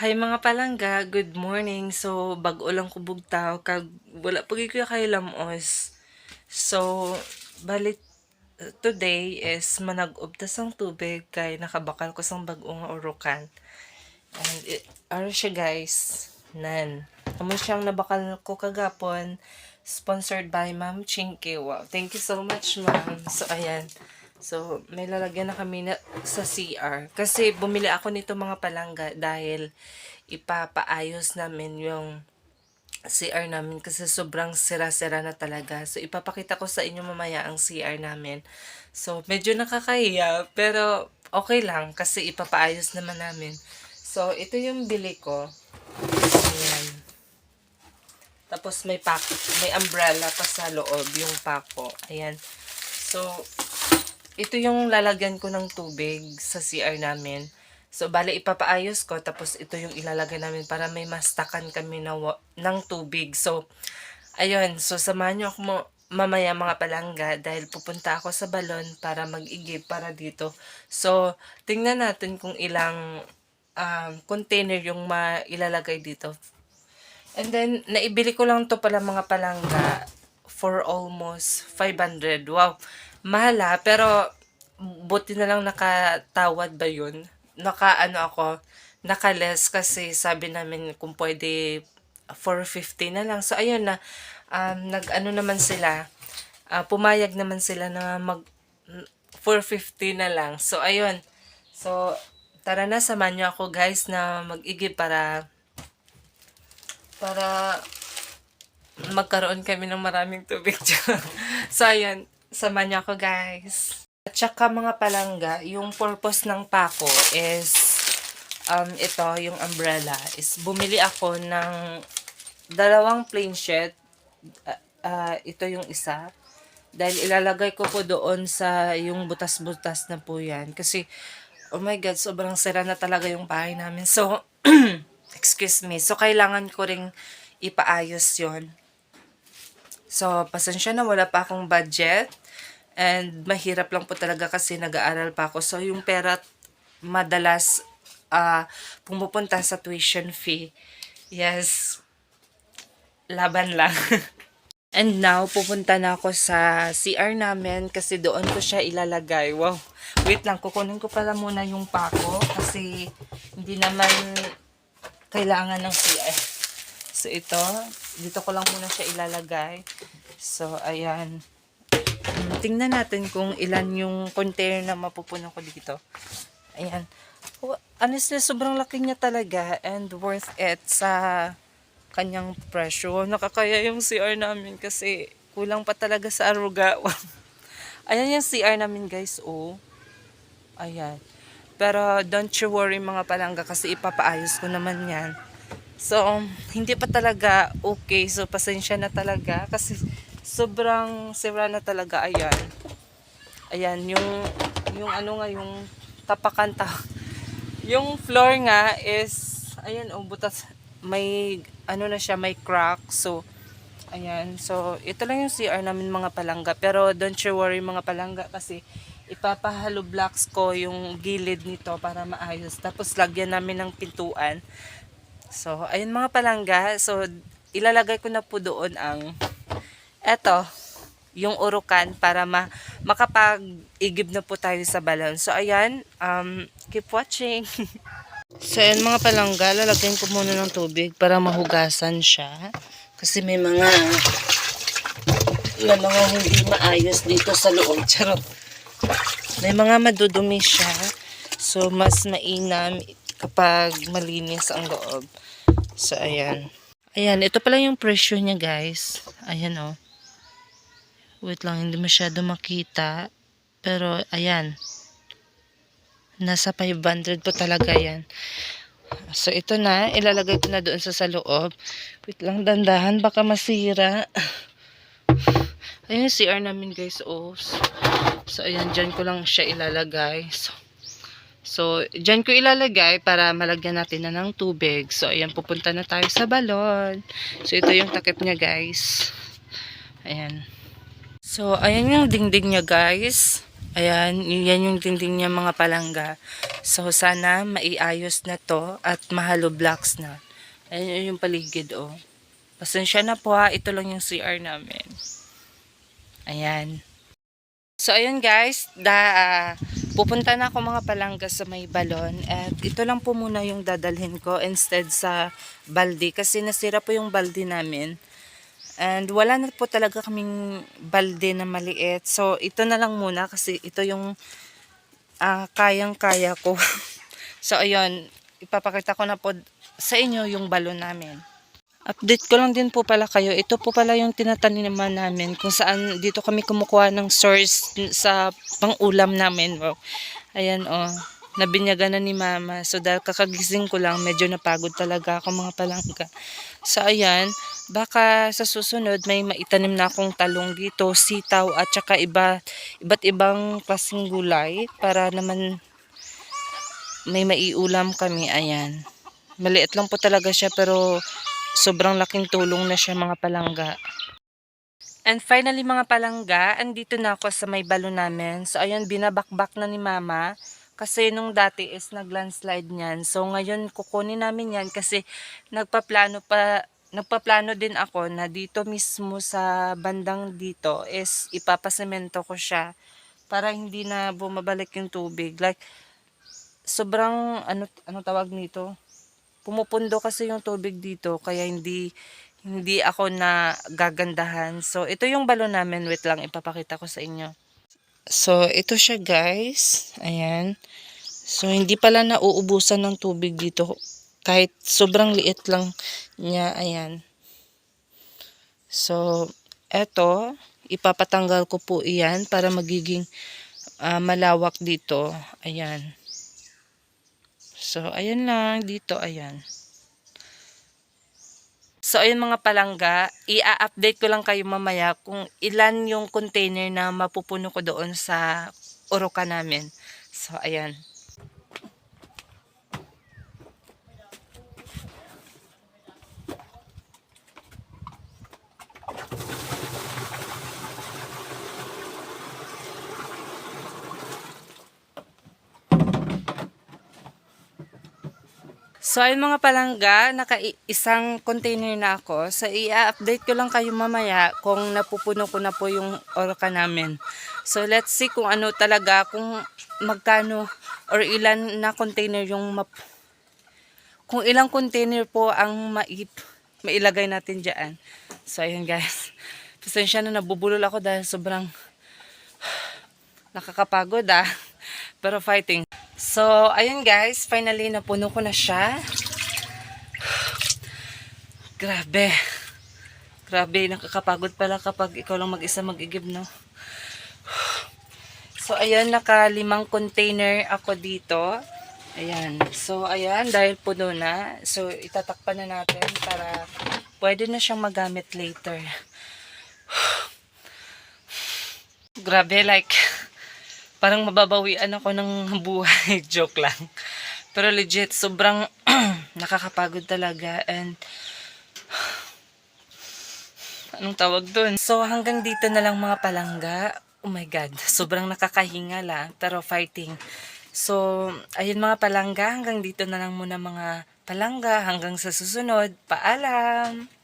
Hi mga palangga, good morning. So, bag-o lang kubog tao, kag wala pagi ko kay lamos. So, balit today is manag-ubtas ang tubig kay nakabakal ko sang bag-o nga urukan. And it, siya guys, nan. Amo siyang nabakal ko kagapon, sponsored by Ma'am Chinky. Wow, thank you so much ma'am. So, ayan. So, may lalagyan na kami na, sa CR. Kasi bumili ako nito mga palangga dahil ipapaayos namin yung CR namin kasi sobrang sira-sira na talaga. So, ipapakita ko sa inyo mamaya ang CR namin. So, medyo nakakahiya, pero okay lang kasi ipapaayos naman namin. So, ito yung bili ko. Ayan. Tapos may pako, may umbrella pa sa loob yung pako. Ayan. So, ito yung lalagyan ko ng tubig sa CR namin. So, bale, ipapaayos ko. Tapos, ito yung ilalagay namin para may mastakan kami na ng tubig. So, ayun. So, samahan nyo ako mo, mamaya mga palangga dahil pupunta ako sa balon para mag-igib para dito. So, tingnan natin kung ilang um, container yung mailalagay dito. And then, naibili ko lang to pala mga palangga for almost 500. Wow, mahal ha, pero buti na lang nakatawad ba yun? Naka ano ako, naka-less kasi sabi namin kung pwede 450 na lang. So, ayun na, um, nag-ano naman sila, ah, pumayag naman sila na mag 450 na lang. So, ayun. So, tara na, samahan niyo ako guys na mag-igib para para magkaroon kami ng maraming tubig dyan. so, ayan. Samahan niyo ako, guys. At saka mga palangga, yung purpose ng pako is, um, ito, yung umbrella, is bumili ako ng dalawang plain sheet. Ah, ah, ito yung isa. Dahil ilalagay ko po doon sa yung butas-butas na po yan. Kasi, oh my God, sobrang sira na talaga yung bahay namin. So, excuse me. So, kailangan ko ring ipaayos yon So, pasensya na, wala pa akong budget. And mahirap lang po talaga kasi nag-aaral pa ako. So, yung pera madalas ah pumupunta sa tuition fee. Yes, laban lang. And now, pupunta na ako sa CR namin kasi doon ko siya ilalagay. Wow. Wait lang, kukunin ko pala muna yung pako kasi hindi naman kailangan ng CR. So, ito, dito ko lang muna siya ilalagay. So, ayan. Tingnan natin kung ilan yung container na mapupuno ko dito. Ayan. Honestly, sobrang laki niya talaga and worth it sa kanyang presyo. Nakakaya yung CR namin kasi kulang pa talaga sa aruga. Ayan yung CR namin guys, oh. Ayan. Pero don't you worry mga palangga kasi ipapaayos ko naman yan. So, hindi pa talaga okay. So, pasensya na talaga kasi sobrang sira na talaga. Ayan. Ayan, yung, yung ano nga, yung tapakan ta. Yung floor nga is, ayan, oh, butas, may, ano na siya, may crack. So, ayan. So, ito lang yung CR namin mga palangga. Pero, don't you worry mga palangga kasi ipapahalo blocks ko yung gilid nito para maayos. Tapos, lagyan namin ng pintuan. So, ayun mga palangga. So, ilalagay ko na po doon ang eto, yung urukan para ma makapag-igib na po tayo sa balon. So, ayan. Um, keep watching. so, ayan mga palangga. Lalagyan ko muna ng tubig para mahugasan siya. Kasi may mga may mga hindi maayos dito sa loob. Charot. May mga madudumi siya. So, mas mainam kapag malinis ang loob. So, ayan. Ayan, ito pala yung presyo niya, guys. Ayan, oh. Wait lang, hindi masyado makita. Pero, ayan. Nasa 500 po talaga yan. So, ito na. Ilalagay ko na doon sa, sa loob. Wait lang, dandahan. Baka masira. Ayan yung CR namin, guys. Oh. So, ayan. Dyan ko lang siya ilalagay. So, So, dyan ko ilalagay para malagyan natin na ng tubig. So, ayan, pupunta na tayo sa balon. So, ito yung takip niya, guys. Ayan. So, ayan yung dingding niya, guys. Ayan, yan yung dingding niya mga palangga. So, sana maiayos na to at mahalo blocks na. Ayan yung paligid, oh. Pasensya na po ha, ito lang yung CR namin. Ayan. So, ayun guys, da, ah, pupunta na ako mga palangga sa may balon at ito lang po muna yung dadalhin ko instead sa balde kasi nasira po yung balde namin. And wala na po talaga kaming balde na maliit. So, ito na lang muna kasi ito yung ah, kayang-kaya ko. so, ayun, ipapakita ko na po sa inyo yung balon namin. Update ko lang din po pala kayo. Ito po pala yung tinataniman namin kung saan dito kami kumukuha ng source sa pang-ulam namin. Ayan oh, nabinyagan na ni mama. So dahil kakagising ko lang, medyo napagod talaga ako mga palangga. So ayan, baka sa susunod may maitanim na akong talong dito, sitaw at saka iba, iba't ibang klaseng gulay para naman may maiulam kami. Ayan. Maliit lang po talaga siya pero sobrang laking tulong na siya mga palangga. And finally mga palangga, andito na ako sa may balon namin. So ayun, binabakbak na ni mama. Kasi nung dati is nag-landslide niyan. So ngayon kukunin namin yan kasi nagpaplano pa nagpaplano din ako na dito mismo sa bandang dito is ipapasemento ko siya para hindi na bumabalik yung tubig. Like sobrang ano ano tawag nito? Pumupundo kasi yung tubig dito kaya hindi hindi ako na gagandahan. So ito yung balon namin. Wait lang ipapakita ko sa inyo. So ito siya guys. Ayan. So hindi pala nauubusan ng tubig dito kahit sobrang liit lang niya. Ayan. So eto ipapatanggal ko po iyan para magiging ah, malawak dito. Ayan. So, ayan lang. Dito, ayan. So, ayun mga palangga, i-update ko lang kayo mamaya kung ilan yung container na mapupuno ko doon sa uruka namin. So, ayan. So, ayun mga palangga, naka-isang container na ako. So, i-update ko lang kayo mamaya kung napupuno ko na po yung orka namin. So, let's see kung ano talaga, kung magkano or ilan na container yung map kung ilang container po ang maip mailagay natin dyan. So, ayun guys. Pasensya na nabubulol ako dahil sobrang nakakapagod ah. Pero fighting. So, ayun guys, finally napuno ko na siya. Grabe. Grabe, nakakapagod pala kapag ikaw lang mag-isa mag-igib, no? So, ayan, nakalimang container ako dito. Ayan. So, ayan, dahil puno na. So, itatakpan na natin para pwede na siyang magamit later. Grabe, like, parang mababawian ako ng buhay. Joke lang. Pero legit, sobrang nakakapagod talaga. And, anong tawag dun? So, hanggang dito na lang mga palangga. Oh my God, sobrang nakakahinga lang. Pero fighting. So, ayun mga palangga, hanggang dito na lang muna mga palangga. Hanggang sa susunod, paalam!